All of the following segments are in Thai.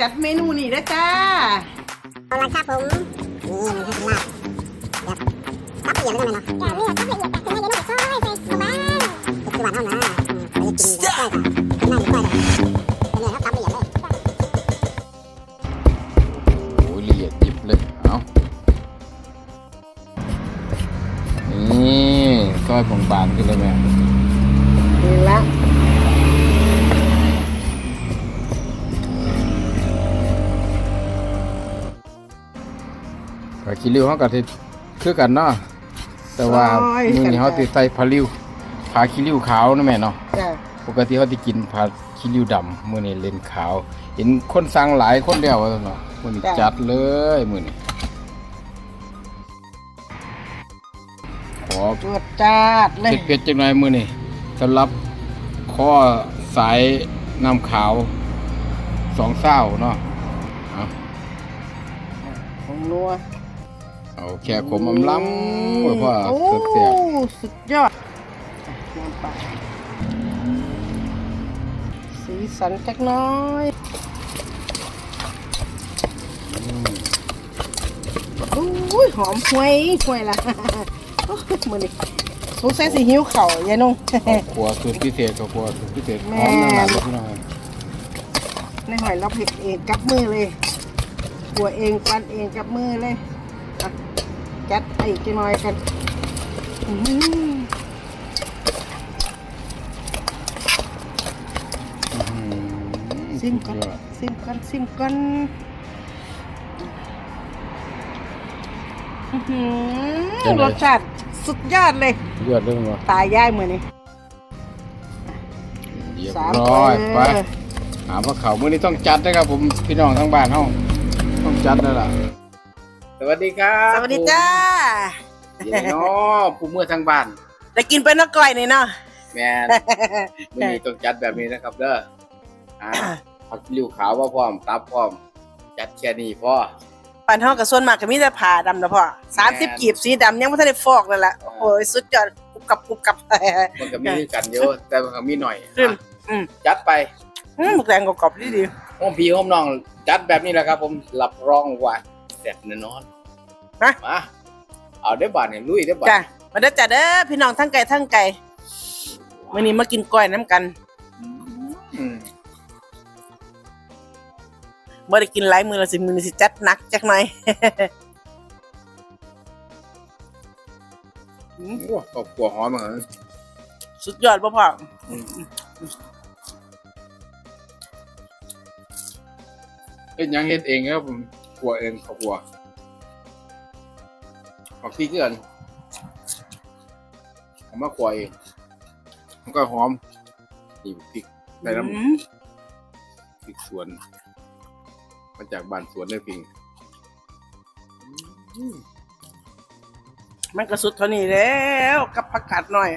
จัดเมนูนี่นะจ้าเอาละครับผมนี่มันคือลาบแบบซับละเอียดแล้วกันเนาะอย่าเลือกซับละเอียดแต่ไม่ได้ต้องซอยใส่เข้าบ้างคือหวานเท่านั้นอืมไปกินกล้วยกันกินหน้าหรือกล้วยกันเนี่ยครับซับละเอียดเลยโอ้ยละเอียดยิบเลยเอานี่ซอยบางๆขึ้นเลยแม่นี่ละ ก็ขี้ริ้วเขาก็สิคือกันเนาะแต่ว่ามื้อนี้เขาติใส่ผ้าริ้วผ้าขี้ริ้วขาวนะแม่เนาะ จ้าปกติเขาที่กินผ้าขี้ริ้วดำมื้อนี้เล่นขาว เห็นคนสั่งหลายคนแล้วว่าซั่นเนาะมื้อนี้จัดเลยมื้อนี้ขอจวดจ้าดเลยเผ็ดๆจังหน่อยมื้อนี้สำหรับข้อสายน้ำขาวสองเศร้าเนาะเอาของนัว เอาแค่ขมอำล้ำไว้พ่อโอ้เสียบสุดยอดน้ำปลาสีสันจักหน้อยอุ้ยหอมห่วยห่วยละโอ้ยมือนี่สงสัยสิหิวเข่าวยายนงๆขัวสูตรพิเศษกับขัวสูตรพิเศษแม่หอมนานๆเลยพี่น้องในหอยเราเผ็ดเองกับมือเลยหัวเองปั้นเองกับมือเลยอะ จัดไปอีกหน่อยกันอื้อหือซิมก่อนซิมก่อนซิมก่อนอื้อหือรสชาติสุดยอดเลยเลือดเรื่องวะตายย่ายมือนี่เรียบสามร้อยคนไปหาพระเขามื้อนี้ต้องจัดนะครับผมพี่น้องทั้งบ้านเฮาต้องจัดแล้วล่ะ สวัสดีครับสวัสดีจ้ายินดีเนาะผู้เมื่อทั้งบ้านได้กินเป็นนักก้อยนี่เนาะแม่นมื้อนี้ต้องจัดแบบนี้นะครับเด้ออ่าผักลิ้วขาวว่าพร้อมตับพร้อม จัดแค่นี้พอปันห้องกับส่วนมากก็มีแต่ผ่าดำนะพ่อสามสิบแม่นกีบสีดำยังไม่ทันได้ฟอกเลยล่ะโอ้ยสุดยอดกรุบกรับกรุบกรับมันก็มีคือกันเยอะแต่มันก็มีหน่อยขึ้นอะอืมจัดไปอืมหมึกแดงกรอบๆดีดีห้องพี่ห้องน้อง จัดแบบนี้แหละครับ ผมรับรองว่า เสร็จแน่นอนนะมาเอาได้อบาทเนี่ยลุยได้อบาทจ้ามาเด้อจ้าเด้อพี่น้องทั้งไก่ทั้งไก่วันนี้มากินก้อยน้ำกันอืมบ่ได้กินหลายมือและสิมือนี้สิจัดหนักจักหน่อย โอ้ครอบครัวหอมเหมือนกันสุดยอดบ่พ่ออืมเอ็นยังเฮ็ดเองครับผม ครัวเองครอบครัวออกที่เกินเอามาครัวเองมันก็หอมนี่พริกใส่น้ำอืมพริกสวนมาจากบ้านสวนเลยพิงมันก็สุดเท่านี้แล้วกับผักกาดหน่อย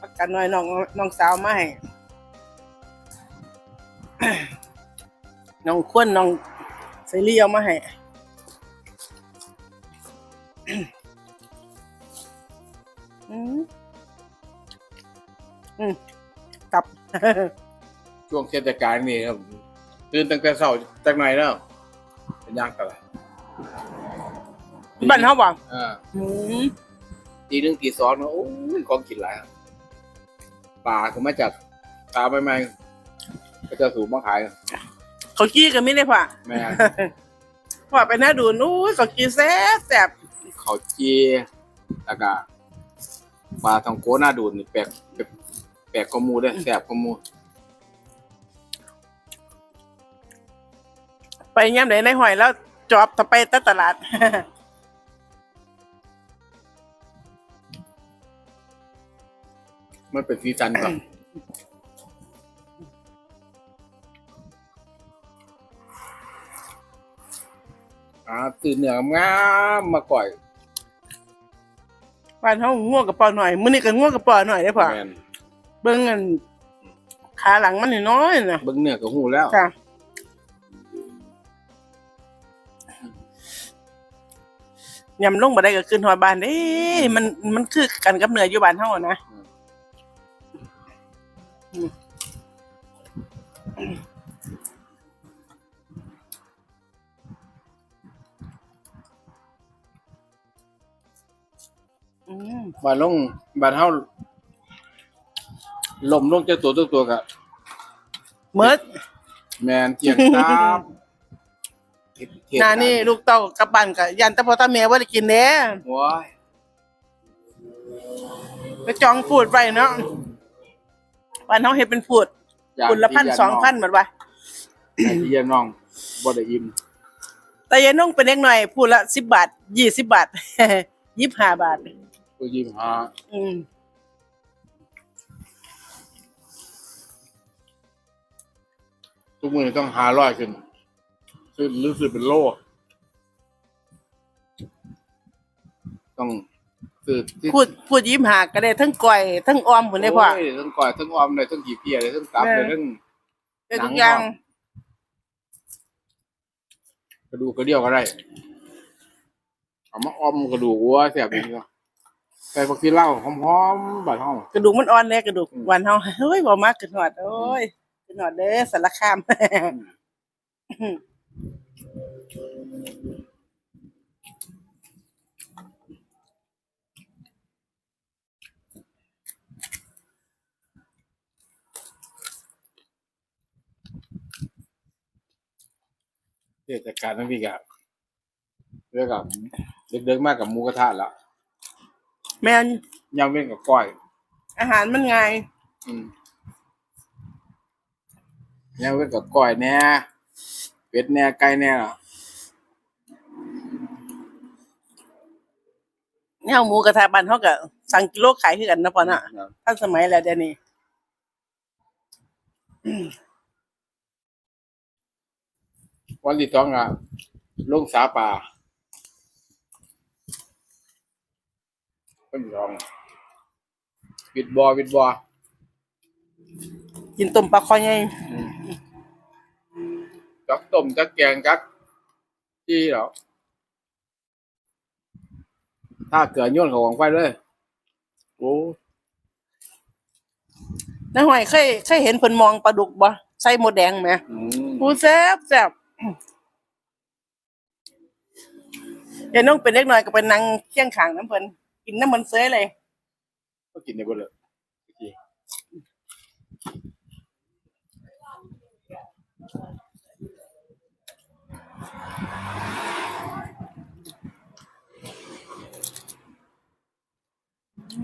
ผักกาดหน่อยน้องน้องสาวมาให้ น้องควนน้องเซรีเอามาให้อืมอืมกลับ ช่วงเทศกาลนี่ครับตื่นตั้งแต่เช้าจากไหนแล้วเป็นย่างตลาดบ้านเฮาบ่อ่าอืมตีหนึ่งตีสองเนอะโอ้ยของกินหลายครับปลาก็มาจากปลาใหม่ๆก็จะสูบมาขาย เขากี้กันไม่ได้พ่ะแม่ พ่อไปหน้าดูนู้ยเขากี้แซ่บแซ่บเขาเจียแล้วก็ปลาทองโกหน้าดูดนี่แปลกแปลกแปลกกว่าหมูเด้วยแสบกว่าหมูไปย่ำไหนในหอยแล้วจอบถ้าไปตตลาด มันเป็นซีซันก่อน อ่าตื่นเหนืองามมาก่อยบ้านเฮาง่วงกับปอหน่อยมื้อนี้ก็ง่วงกับปอหน่อยได้อพ่อแม่นเบิ่งอันขาหลังมันน้อยๆน่ะเบิ้งเหนือกับหูแล้วจ้ะยำลงบ่ได้ก็ขึ้นฮอดบ้านเด้มันมันคือกันกับเนื้ออยู่บ้านเฮาอะนะ บาดลงบาดเฮาลมลงเจ้าตัวตัวตัวกะเมิดแมนเจียงครับเฮ็ดเฮ็ดหนานี่ลูกเต้ากลับบ้านกับยันแตะพอตาแม่ว่าได้กินเด้โอ้ยไปจองพูดไว้เนาะบ้านเฮาเฮ็ดเป็นพูดอยากคุณละพันที่สองพันเหมือนว่าอยากที่จะน้องบ่ได้อิ่มแต่ยายนุ่งเป็นเล็กหน่อยพูดละสิบบาทยี่สิบบาทยี่สิบห้าบาท ก็ยิ้มหาอืมทุกมือนี้ต้องหาร้อยขึ้นคือรู้สึกเป็นโลต้องคือที่พูดพูดยี่สิบห้าก็ได้ทั้งก่อยทั้งออมผลได้พ่อโยทั้งก่อยทั้งออมเลยทั้งกี่เพียเลยทั้งตับเลยทั้งได้ทุกอย่างกระดูกกระเดี่ยวก็ได้เอามาออมกระดูกวัวแซ่บดีเนาะ ใส่ผักชีเหล้าหอมๆบาดห้อง กระดูกมันอ่อนเลยกระดูกอืม หวานเฮาเฮ้ยบ่มากขึ้นหอดโอ้ยขึ้นหอดเด้อสารคาม เทศกาลทั้งพี่กับเรื่องกับเด็กๆมากกับหมูกระทะละ แม่นยำเว้นกับก้อย อาหารมันง่ายอืมยำเว้นกับก้อยแหน่เป็ดแหน่ไก่แหน่ล่ะแนวหมูกระทะบ้านเฮาก็สั่งกิโลขายคือกันนะพ่อน่ะทันสมัยแล้วเดี๋ยวนี้วันที่สองอะลงสาป่า เป็นสองวิดบอวิดบอกินต้มปลาคอใหญ่จักต้มจักแกงจักจี้เหรอถ้าเกิดโย่นเขาของไฟเลยโอ้น้าหอยเคยเคยเห็นเพิ่นมองปลาดุกบ่ใส่หมดแดงไหมอืมผู้แซ่บแซ่บเดี๋ยวน้องเป็นเล็กน้อยก็เป็นนางเคียงขางน้ำเพิ่น กินน้ำมันเซยเลยก็กินได้บ่เลยโอเค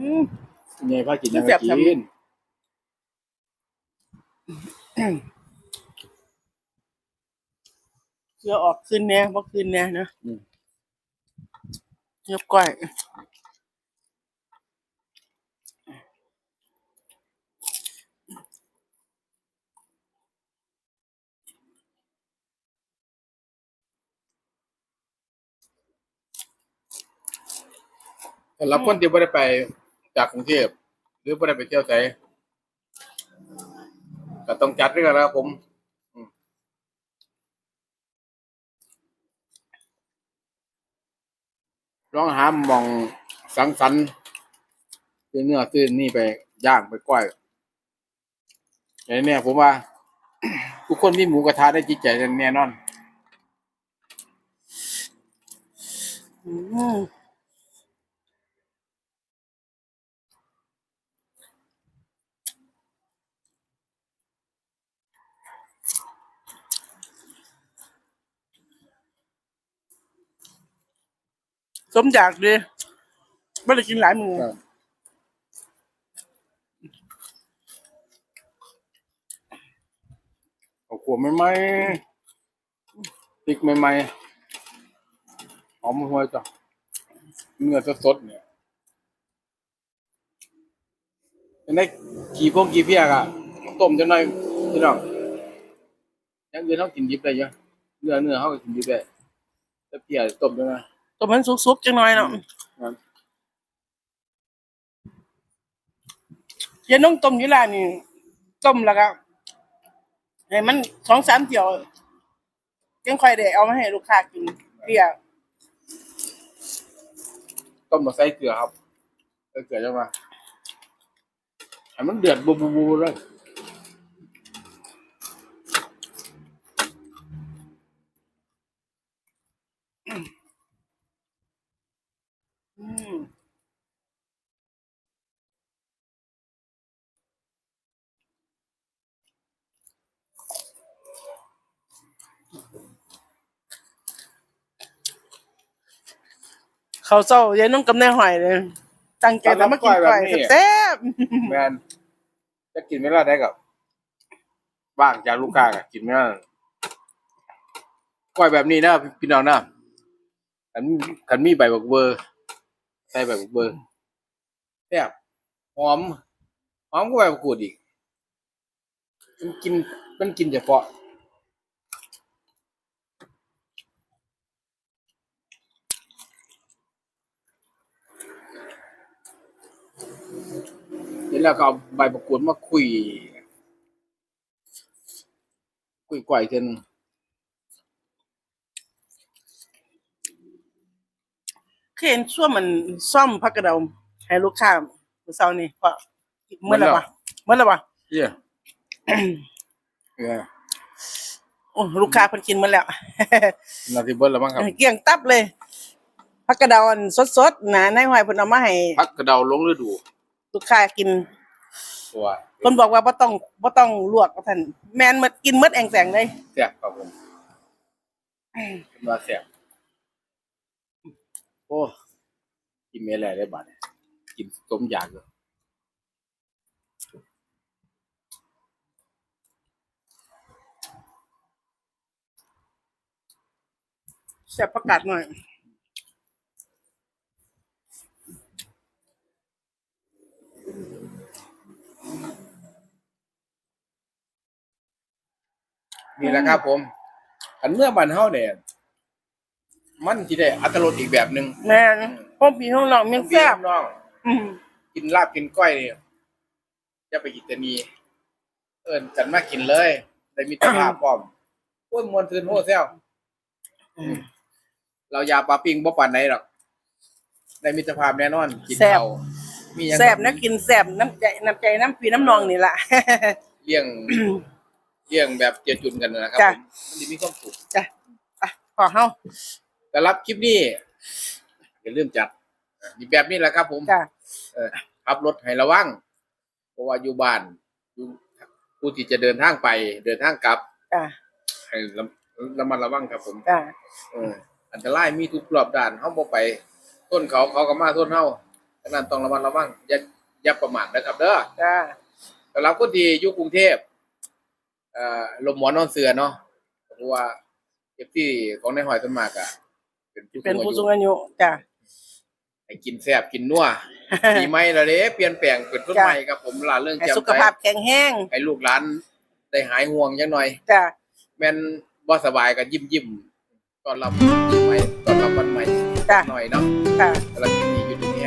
อืม ไงพากินยังแซ่ไงบครับกินเกลือออกคืนแน่บ่คืนแน่นะเรียบก้อย สำหรับคนที่ไม่ได้ไปจากกรุงเทพหรือไม่ได้ไปเที่ยวไสก็ต้องจัดด้วยกันนะครับผมอืมลองหาหมองสังสรรค์ซื้อเนื้อซื้อนี่ไปย่างไปก้อยอย่างนี้ผมว่า ทุกคนมีหมูกระทะได้จิตใจแน่นอน อืม สมอยากดีไม่ได้กินหลายหมูครับ เอาขวดใหม่ๆพริกใหม่ๆหอมหัวจ้ะเนื้อสดๆเนี่ยจะได้กี่พวกกี่เพียกอะต้มจะหน่อยพี่น้องอยังอื่นเขากินดิบได้เยอะเนื้อเนื้อเขาก็กินดิบได้แต่เพียต้มจังไง ตัวมันสุกๆจังหน่อยเนาะครับเย็นน้องต้มอยี่ล่ะนี่ต้มแล้วก็ให้มันสองสามเที่ยวยังค่อยได้เอามาให้ลูกค้ากินเปรี้ยวต้มมาใส่เกลือครับใส่เกลือจังไงให้มันเดือดบูบูๆเลย เขาวเศร้ายายนุ่งกับนายหอยเลยตั้งใจทำมากินก้อยแซ่บแมนจะกินไม่ได้ได้กับบ้างจากลูกค้าก็กินไม่ได้ก้อยแบบนี้นะพี่น้องนะขันขันมีใบบักเบอร์ใส่ใบบักเบอร์แซ่บหอมหอมก็ใบบักกูดอีกมันกินมันกินเฉพาะเสร็จ แล้วก็เอาใบบักกูดมาคุยคุยก่อยเทียนงเคยเห็นช่วงมันซ่อมพักกระเดาให้ลูกค้ามื้อเช้านี่เพราะเมื่อไหร่วะเมื่อไหร่วะเหี้ยเออโอ้ลูกค้าเพิ่นกินหมาแล้ว นาทีเบิ้ลแล้วมั้งครับเกลี้ยงตับเลยพักกระเดาอันสดๆนะนายหอยเพิ่นเอามาให้พักกระเดาลงฤดู ลูกค้ากิน ตัวเพิ่นบอกว่าบ่ต้องบ่ต้องลวกว่าท่านแม่นหมดกินหมดแองแสงเลยแซ่บครับผมเป็นว่าแซ่บโอ้กินเมล่ได้บาดเนี่ยกินสมอยากเลยแซ่บประกาศหน่อย นี่แหละครับผมอันเมื่อบันเฮาเนี่ยมันสิได้อัตรสอีกแบบหนึ่งแม่นพ่อพี่น้องน้องแม่นแซ่บน้องอืมกินลาบกินก้อยเนี่ยจะไปกินแตนีเอิญกันมากินเลยได้มีตรภาพพร้อมโอ้ยมวนทืนโห่แซวเรายาปลาปิ้งบ่ปานไหนหรอกได้มิตรภาพแน่นอน กินเขาวมีหยังแซ่บนะกินแซ่บน้ำใจน้ำใจน้ำพี่น้ำนองนี่ล่ะเลี้ยง เลี้ยงแบบเจียจุนกันนะครับจ้ะผมมันจะมีความสุขจ้ะอะพอเฮาแต่รับคลิปนี้อย่าลืมจัดอะนี่แบบนี้แหละครับ ผมจ้ะ เออขับรถให้ระวังเพราะว่าอยู่บ้านอยู่ผู้ที่จะเดินทางไป เดินทางกลับจ้ะ ให้ระระมัดระวังครับผม จ้ะ เอออันตรายมีทุกรอบด้านเฮาบ่ไป ต้นเขาเขาก็มาต้นเฮาฉะนั้นต้องระมัดระวังอย่าอย่าประมาทนะครับเด้อจ้ะ สำหรับคนที่อยู่กรุงเทพ เอ่อลมหมอนนอนเสือเนาะเพราะว่าเอฟที่ของในหอยต้นมากอะเป็นผู้เป็นผู้สูสูงงอายุอายุจ้ะ ให้กินแซ่บกินนัว ปีใหม่และเด้เปลี่ยนแปลงเป็นต้นจ้ะ ใหม่ครับผมลาเรื่องให้แจ่มสุขใสภาพแข็งแรงให้ลูกหลานได้หายห่วงจังหน่อย จ้ะ แม่นบ่สบายก็ยิ้มยิ้มๆตอนรับปีใหม่ตอนรับวันใหม่จ้ะ หน่อยเนาะจ้ะ สำหรับที่นี่อยู่ที่นี่